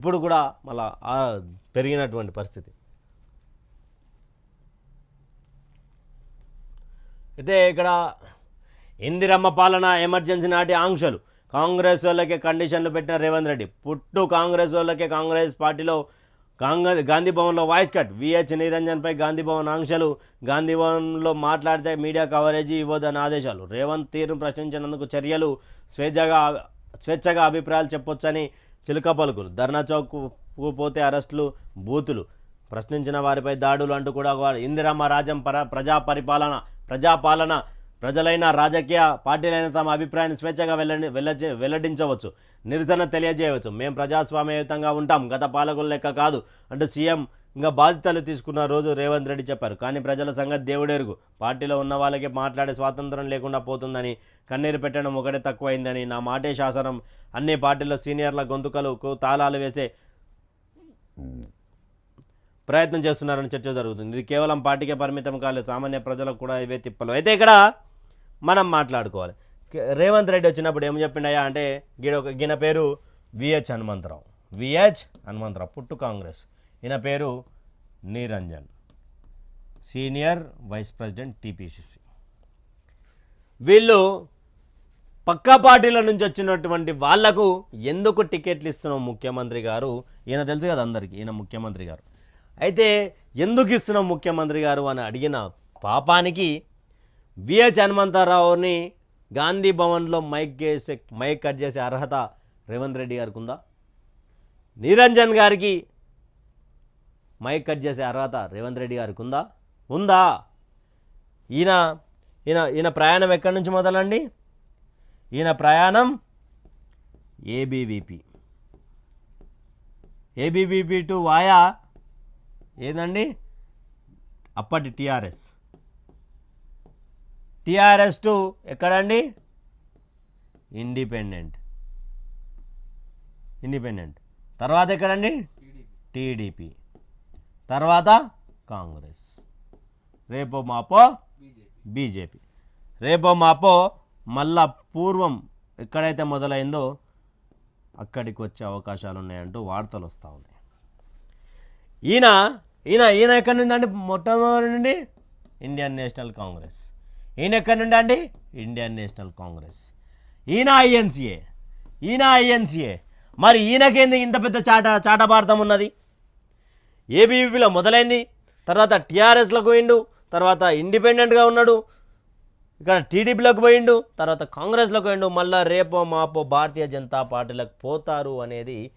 ఇప్పుడు కూడా మళ్ళా పెరిగినటువంటి పరిస్థితి. అయితే ఇక్కడ ఇందిరమ్మ పాలన ఎమర్జెన్సీ నాటి ఆంక్షలు. కాంగ్రెస్ వాళ్ళకే కండిషన్లు పెట్టిన రేవంత్ రెడ్డి. పుట్టు కాంగ్రెస్ వాళ్ళకే కాంగ్రెస్ పార్టీలో కాంగ్రెస్ గాంధీ భవన్లో వాయిస్ కట్. విహెచ్ నిరంజన్పై గాంధీ భవన్ ఆంక్షలు. గాంధీ భవన్లో మాట్లాడితే మీడియా కవరేజీ ఇవ్వదని ఆదేశాలు. రేవంత్ తీరును ప్రశ్నించినందుకు చర్యలు స్వేచ్ఛగా స్వేచ్ఛగా అభిప్రాయాలు చెప్పొచ్చని చిలుక పలుకులు ధర్నా చౌక్ పోతే అరెస్టులు బూతులు. ప్రశ్నించిన వారిపై దాడులు అంటూ కూడా వారు ఇందిరమ్మ రాజ్యం పర ప్రజా పరిపాలన ప్రజాపాలన ప్రజలైన రాజకీయ పార్టీలైన తమ అభిప్రాయాన్ని స్వేచ్ఛగా వెల్లడి వెల్లజ వెల్లడించవచ్చు నిరసన తెలియజేయవచ్చు. మేము ప్రజాస్వామ్యయుతంగా ఉంటాం గత పాలకుల లెక్క కాదు అంటూ సీఎం ఇంకా బాధ్యతలు తీసుకున్న రోజు రేవంత్ రెడ్డి చెప్పారు. కానీ ప్రజల సంగతి దేవుడెరుగు. పార్టీలో ఉన్న వాళ్ళకి మాట్లాడే స్వాతంత్రం లేకుండా పోతుందని కన్నీరు పెట్టడం ఒకటే తక్కువైందని నా మాటే శాసనం. అన్ని పార్టీల్లో సీనియర్ల గొంతుకలకు తాళాలు వేసే ప్రయత్నం చేస్తున్నారని చర్చ జరుగుతుంది. ఇది కేవలం పార్టీకే పరిమితం కాలేదు. సామాన్య ప్రజలకు కూడా ఇవే తిప్పలు. అయితే ఇక్కడ మనం మాట్లాడుకోవాలి. రేవంత్ రెడ్డి వచ్చినప్పుడు ఏం చెప్పిండయా అంటే గీడ ఒక ఈయన పేరు విహెచ్ హనుమంతరావు. విహెచ్ హనుమంతరావు పుట్టు కాంగ్రెస్. ఈయన పేరు Niranjan. Senior vice president TPCC. వీళ్ళు పక్కా పార్టీల నుంచి వచ్చినటువంటి వాళ్ళకు ఎందుకు టికెట్లు ఇస్తున్నాం ముఖ్యమంత్రి గారు? ఈయన తెలుసు కదా అందరికీ ఈయన ముఖ్యమంత్రి గారు. అయితే ఎందుకు ఇస్తున్నాం ముఖ్యమంత్రి గారు అని అడిగిన పాపానికి విహెచ్ హనుమంతరావుని గాంధీ భవన్లో మైక్ చేసే మైక్ కట్ చేసే అర్హత రేవంత్ రెడ్డి గారికి ఉందా? నిరంజన్ గారికి మైక్ కట్ చేసే అర్హత రేవంత్ రెడ్డి గారికి ఉందా? ఉందా? ఈయన ఈయన ఈయన ప్రయాణం ఎక్కడి నుంచి మొదలండి? ఈయన ప్రయాణం ఏబీవీపీ. ఏబీవీపీ టు వాయా ఏదండి? అప్పటి టీఆర్ఎస్. టిఆర్ఎస్ టు ఎక్కడండి? ఇండిపెండెంట్. ఇండిపెండెంట్. తర్వాత ఎక్కడండి? టీడీపీ. తర్వాత కాంగ్రెస్. రేపో మాపో బీజేపీ. రేపో మాపో మళ్ళా పూర్వం ఎక్కడైతే మొదలైందో అక్కడికి వచ్చే అవకాశాలు ఉన్నాయంటూ వార్తలు వస్తూ ఉన్నాయి. ఈయన ఈయన ఈయన ఎక్కడి నుండి అండి? మొట్టమొదటి నుండి ఇండియన్ నేషనల్ కాంగ్రెస్. ఈయన ఎక్కడి నుండి అండి? Indian National Congress. ఈయన ఐఎన్సీఏ. ఈయన ఐఎన్సీఏ. మరి ఈయనకేంది ఇంత పెద్ద చాట చాటభారతం ఉన్నది ఏబీవీపీలో మొదలైంది. తర్వాత టీఆర్ఎస్లకు పోయిండు. తర్వాత ఇండిపెండెంట్గా ఉన్నాడు. ఇక్కడ టీడీపీలోకి పోయిండు. తర్వాత కాంగ్రెస్లోకి పోయిండు. మళ్ళా రేపో మాపో భారతీయ జనతా పార్టీలకు పోతారు అనేది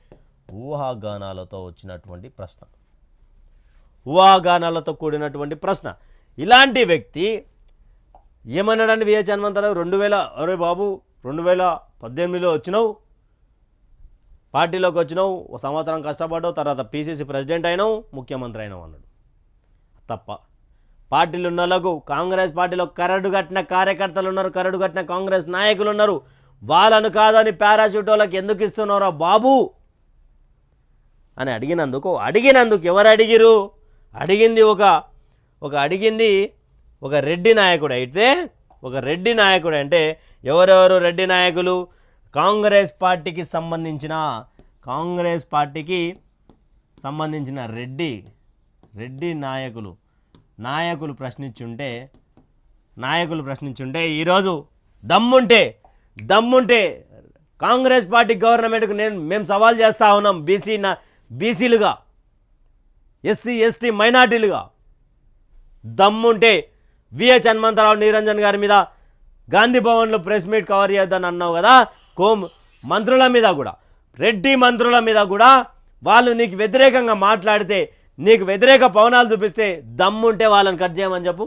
ఊహాగానాలతో వచ్చినటువంటి ప్రశ్న. ఊహాగానాలతో కూడినటువంటి ప్రశ్న. ఇలాంటి వ్యక్తి ఏమన్నాడండి విహెచ్ హనుమంతరావు? రెండు వేల అరే బాబు రెండు వేల పద్దెనిమిదిలో వచ్చినావు. పార్టీలోకి వచ్చినావు ఒక సంవత్సరం కష్టపడ్డావు తర్వాత పీసీసీ ప్రెసిడెంట్ అయినావు ముఖ్యమంత్రి అయినావు అన్నాడు. తప్ప పార్టీలు ఉన్న కాంగ్రెస్ పార్టీలో కరడు కట్టిన కార్యకర్తలు ఉన్నారు కరడు కట్టిన కాంగ్రెస్ నాయకులు ఉన్నారు వాళ్ళను కాదని పారాషూట్ వాళ్ళకి ఎందుకు ఇస్తున్నారా బాబు? అని అడిగినందుకు అడిగినందుకు ఎవరు అడిగిరు? అడిగింది ఒక ఒక అడిగింది ఒక రెడ్డి నాయకుడు అయితే ఒక రెడ్డి నాయకుడు అంటే ఎవరెవరు రెడ్డి నాయకులు? కాంగ్రెస్ పార్టీకి సంబంధించిన కాంగ్రెస్ పార్టీకి సంబంధించిన రెడ్డి రెడ్డి నాయకులు నాయకులు ప్రశ్నించుంటే నాయకులు ప్రశ్నించుంటే ఈరోజు దమ్ముంటే దమ్ముంటే కాంగ్రెస్ పార్టీ గవర్నమెంట్కు నేను మేము సవాల్ చేస్తూ ఉన్నాం బీసీ నా బీసీలుగా ఎస్సీ ఎస్టీ మైనార్టీలుగా. దమ్ముంటే విహెచ్ హనుమంతరావు నిరంజన్ గారి మీద గాంధీ భవన్లో ప్రెస్ మీట్ కవర్ చేద్దని అన్నావు కదా కోమ్ మంత్రుల మీద కూడా రెడ్డి మంత్రుల మీద కూడా వాళ్ళు నీకు వ్యతిరేకంగా మాట్లాడితే నీకు వ్యతిరేక పవనాలు చూపిస్తే దమ్ముంటే వాళ్ళని కట్ చేయమని చెప్పు.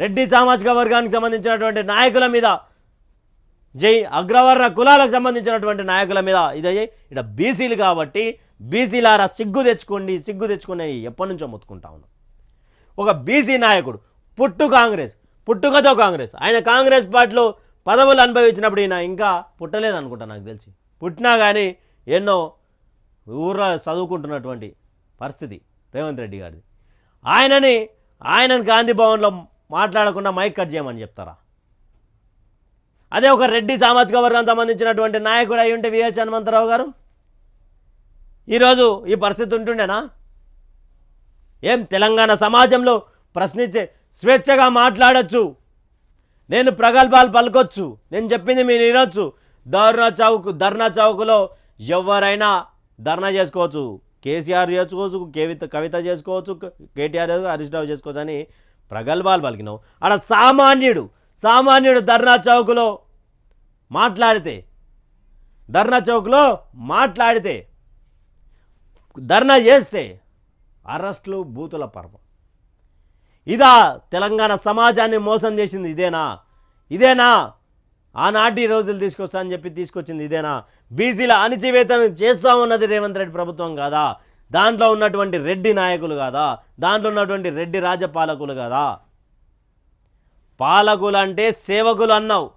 రెడ్డి సామాజిక వర్గానికి సంబంధించినటువంటి నాయకుల మీద జై అగ్రవర్ణ కులాలకు సంబంధించినటువంటి నాయకుల మీద ఇదే ఇక్కడ బీసీలు కాబట్టి బీసీలారా సిగ్గు తెచ్చుకోండి సిగ్గు తెచ్చుకునే ఎప్పటి నుంచో మొత్తుకుంటా ఉన్నాం. ఒక బీసీ నాయకుడు పుట్టు కాంగ్రెస్ పుట్టుకతో కాంగ్రెస్. ఆయన కాంగ్రెస్ పార్టీలో పదవులు అనుభవించినప్పుడు ఈయన ఇంకా పుట్టలేదు అనుకుంటా నాకు తెలిసి. పుట్టినా కానీ ఎన్నో ఊర్లో చదువుకుంటున్నటువంటి పరిస్థితి రేవంత్ రెడ్డి గారిది. ఆయనని ఆయనని గాంధీ భవన్లో మాట్లాడకుండా మైక్ కట్ చేయమని చెప్తారా? అదే ఒక రెడ్డి సామాజిక వర్గం సంబంధించినటువంటి నాయకుడు అయి ఉంటే విహెచ్ హనుమంతరావు గారు? ఈరోజు ఈ పరిస్థితి ఉంటుండేనా? ఏం తెలంగాణ సమాజంలో ప్రశ్నించే స్వేచ్ఛగా మాట్లాడచ్చు నేను ప్రగల్భాలు పలకొచ్చు. నేను చెప్పింది మీరు వినొచ్చు. ధర్నా చౌక్ ధర్నా చౌక్లో ఎవరైనా ధర్నా చేసుకోవచ్చు. కేసీఆర్ చేసుకోవచ్చు కవిత కవిత చేసుకోవచ్చు కేటీఆర్ చేసుకోవచ్చు, హరీష్ రావు చేసుకోవచ్చు అని ప్రగల్భాలు పలికినావు. ఆడ సామాన్యుడు సామాన్యుడు ధర్నా చౌక్లో మాట్లాడితే ధర్నా చౌక్లో మాట్లాడితే ధర్నా చేస్తే అరెస్టులు బూతుల పర్వం. ఇదా తెలంగాణ సమాజాన్ని మోసం చేసింది ఇదేనా? ఇదేనా? ఆనాటి రోజులు తీసుకొస్తా అని చెప్పి తీసుకొచ్చింది ఇదేనా? బీసీల అణిచివేతను చేస్తా ఉన్నది రేవంత్ రెడ్డి ప్రభుత్వం కాదా? దాంట్లో ఉన్నటువంటి రెడ్డి నాయకులు కాదా? దాంట్లో ఉన్నటువంటి రెడ్డి రాజపాలకులు కాదా? పాలకులు అంటే సేవకులు అన్నావు.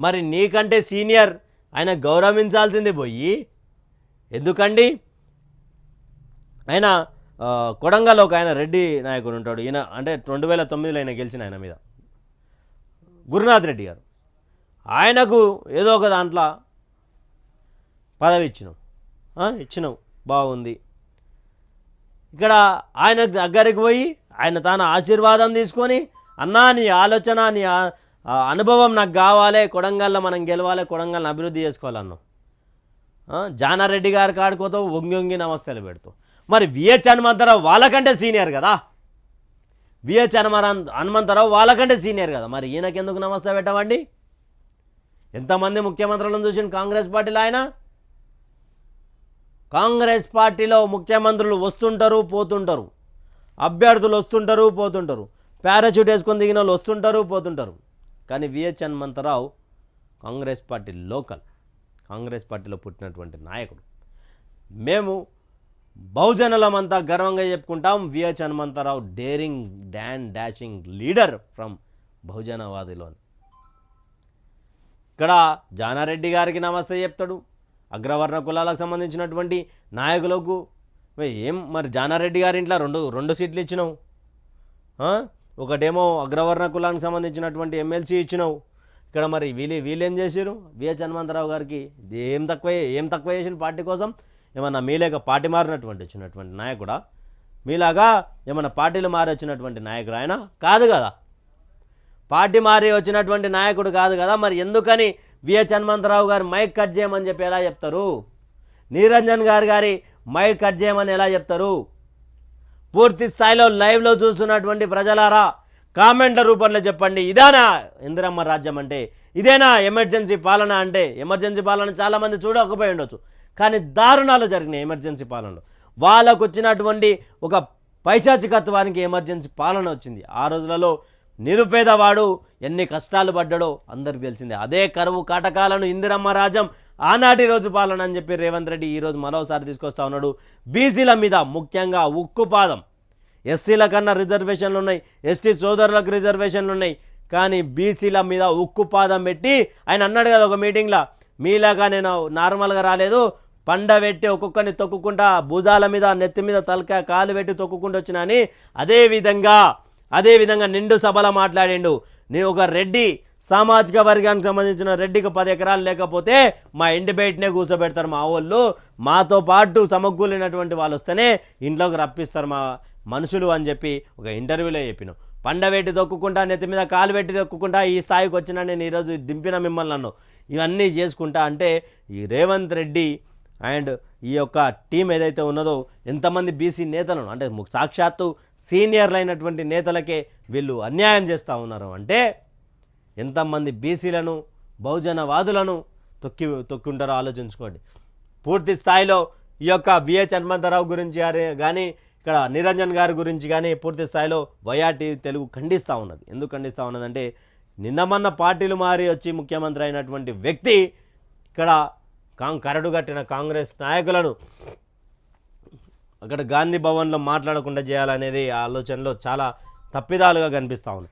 మరి నీకంటే సీనియర్ ఆయన గౌరవించాల్సింది పోయి? ఎందుకండి? ఆయన కొడంగల్లో ఒక ఆయన రెడ్డి నాయకుడు ఉంటాడు. ఈయన అంటే రెండు వేల తొమ్మిదిలో ఆయన గెలిచిన ఆయన మీద. గురునాథ్ రెడ్డి గారు. ఆయనకు ఏదో ఒక దాంట్లో పదవి ఇచ్చినాం. ఇచ్చినాం. బాగుంది. ఇక్కడ ఆయన దగ్గరికి పోయి ఆయన తన ఆశీర్వాదం తీసుకొని అన్నా నీ ఆలోచన నీ అనుభవం నాకు కావాలి. కొడంగల్లో మనం గెలవాలి. కొడంగల్ని అభివృద్ధి చేసుకోవాలన్నాం. జానారెడ్డి గారి కాడుకోతావు ఒంగి ఒంగి నమస్తలు పెడతావు. మరి విహెచ్ హనుమంతరావు వాళ్ళకంటే సీనియర్ కదా? విహెచ్ హనుమాన్ హనుమంతరావు వాళ్ళకంటే సీనియర్ కదా? మరి ఈయనకెందుకు నమస్తే పెట్టమండి? ఎంతమంది ముఖ్యమంత్రులను చూసిన కాంగ్రెస్ పార్టీలో ఆయన? కాంగ్రెస్ పార్టీలో ముఖ్యమంత్రులు వస్తుంటారు పోతుంటారు. అభ్యర్థులు వస్తుంటారు పోతుంటారు. పారాచూట్ వేసుకొని దిగిన వాళ్ళు వస్తుంటారు పోతుంటారు. కానీ VH Hanumantharao Congress party local. Congress పార్టీలో పుట్టినటువంటి నాయకుడు. మేము బహుజనులమంతా గర్వంగా చెప్పుకుంటాం. VH Hanumantharao daring don dashing leader from బహుజనవాదిలోని. ఇక్కడ జానారెడ్డి గారికి నమస్తే చెప్తాడు. అగ్రవర్ణ కులాలకు సంబంధించినటువంటి నాయకులకు ఏం మరి జానారెడ్డి గారి ఇంట్లో రెండు రెండు సీట్లు ఇచ్చినావు? ఒకటేమో అగ్రవర్ణ కులానికి సంబంధించినటువంటి ఎమ్మెల్సీ ఇచ్చినావు. ఇక్కడ మరి వీళ్ళు వీళ్ళేం చేశారు విహెచ్ హనుమంతరావు గారికి ఏం తక్కువ ఏం తక్కువ చేసిన పార్టీ కోసం? ఏమన్నా మీలేక పార్టీ మారినటువంటి వచ్చినటువంటి నాయకుడా? మీలాగా ఏమన్నా పార్టీలు మారి వచ్చినటువంటి నాయకుడు ఆయన కాదు కదా. పార్టీ మారి వచ్చినటువంటి నాయకుడు కాదు కదా. మరి ఎందుకని విహెచ్ హనుమంతరావు గారు మైక్ కట్ చేయమని చెప్పి ఎలా చెప్తారు? నీరంజన్ గారు గారి మైక్ కట్ చేయమని ఎలా చెప్తారు? పూర్తి స్థాయిలో లైవ్లో చూస్తున్నటువంటి ప్రజలారా కామెంట్ల రూపంలో చెప్పండి. ఇదేనా ఇందిరమ్మ రాజ్యం అంటే? ఇదేనా ఎమర్జెన్సీ పాలన అంటే? ఎమర్జెన్సీ పాలన చాలామంది చూడకపోయి ఉండొచ్చు. కానీ దారుణాలు జరిగినాయి ఎమర్జెన్సీ పాలనలో. వాళ్ళకు వచ్చినటువంటి ఒక పైశాచికత్వానికి ఎమర్జెన్సీ పాలన వచ్చింది. ఆ రోజులలో నిరుపేదవాడు ఎన్ని కష్టాలు పడ్డాడో అందరికి తెలిసిందే. అదే కరువు కాటకాలను ఇందిరమ్మ రాజ్యం ఆనాటి రోజు పాలన అని చెప్పి రేవంత్ రెడ్డి ఈరోజు మరోసారి తీసుకొస్తా ఉన్నాడు. బీసీల మీద ముఖ్యంగా ఉక్కుపాదం ఎస్సీల కన్నా రిజర్వేషన్లు ఉన్నాయి ఎస్టీ సోదరులకు రిజర్వేషన్లు ఉన్నాయి. కానీ బీసీల మీద ఉక్కుపాదం పెట్టి ఆయన అన్నాడు కదా ఒక మీటింగ్లో మీలాగా నేను నార్మల్గా రాలేదు పండబెట్టి ఒక్కొక్కరిని తొక్కుకుంటా భుజాల మీద నెత్తి మీద తలక కాలు పెట్టి తొక్కుకుంటూ వచ్చినా అని అదే విధంగా అదే విధంగా నిండు సభలో మాట్లాడిండు. నేను ఒక రెడ్డి సామాజిక వర్గానికి సంబంధించిన రెడ్డికి పది ఎకరాలు లేకపోతే మా ఇంటి బయటనే కూర్చోబెడతారు మా వాళ్ళు మాతో పాటు సమకూలినటువంటి వాళ్ళు వస్తేనే ఇంట్లోకి రప్పిస్తారు మా మనుషులు అని చెప్పి ఒక ఇంటర్వ్యూలో చెప్పినాం. పండబెట్టి తొక్కుకుంటా నెత్తి మీద కాలు పెట్టి తొక్కుకుంటా ఈ స్థాయికి వచ్చినా నేను ఈరోజు దింపిన మిమ్మల్ని నన్ను. ఇవన్నీ చేసుకుంటా అంటే ఈ రేవంత్ రెడ్డి అండ్ ఈ యొక్క టీం ఏదైతే ఉన్నదో ఎంతమంది బీసీ నేతలను అంటే సాక్షాత్తు సీనియర్లు అయినటువంటి నేతలకే వీళ్ళు అన్యాయం చేస్తూ ఉన్నారు అంటే ఎంతమంది బీసీలను బహుజనవాదులను తొక్కి తొక్కుంటారో ఆలోచించుకోండి. పూర్తి స్థాయిలో ఈ యొక్క విహెచ్ హనుమంతరావు గురించి కానీ ఇక్కడ నిరంజన్ గారి గురించి కానీ పూర్తి స్థాయిలో వైఆర్టీ తెలుగు ఖండిస్తూ ఉన్నది. ఎందుకు ఖండిస్తూ ఉన్నదంటే నిన్న మొన్న పార్టీలు మారి వచ్చి ముఖ్యమంత్రి అయినటువంటి వ్యక్తి ఇక్కడ కాం కరడు కట్టిన కాంగ్రెస్ నాయకులను అక్కడ గాంధీ భవన్లో మాట్లాడకుండా చేయాలనేది ఆ ఆలోచనలో చాలా తప్పిదాలుగా కనిపిస్తూ ఉంది.